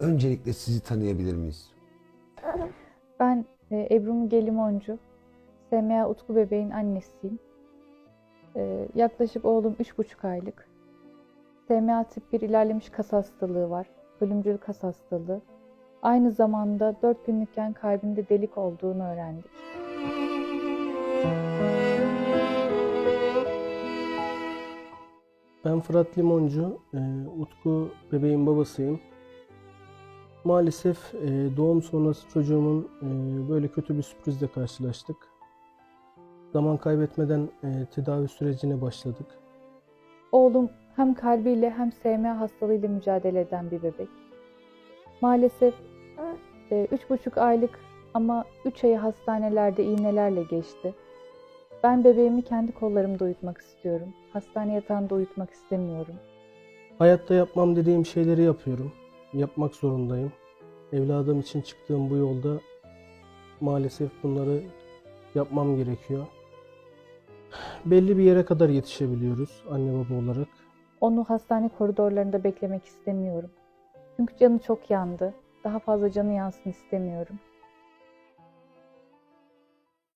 Öncelikle sizi tanıyabilir miyiz? Ben e, Ebru Müge Limoncu. SMA Utku bebeğin annesiyim. E, yaklaşık oğlum 3,5 aylık. SMA tip 1 ilerlemiş kas hastalığı var. Ölümcül kas hastalığı. Aynı zamanda 4 günlükken kalbinde delik olduğunu öğrendik. Ben Fırat Limoncu, e, Utku bebeğin babasıyım. Maalesef e, doğum sonrası çocuğumun e, böyle kötü bir sürprizle karşılaştık. Zaman kaybetmeden e, tedavi sürecine başladık. Oğlum hem kalbiyle hem SMA hastalığıyla mücadele eden bir bebek. Maalesef e, üç buçuk aylık ama 3 ayı hastanelerde iğnelerle geçti. Ben bebeğimi kendi kollarımda uyutmak istiyorum. Hastane yatağında uyutmak istemiyorum. Hayatta yapmam dediğim şeyleri yapıyorum. Yapmak zorundayım. Evladım için çıktığım bu yolda maalesef bunları yapmam gerekiyor. Belli bir yere kadar yetişebiliyoruz anne baba olarak. Onu hastane koridorlarında beklemek istemiyorum. Çünkü canı çok yandı. Daha fazla canı yansın istemiyorum.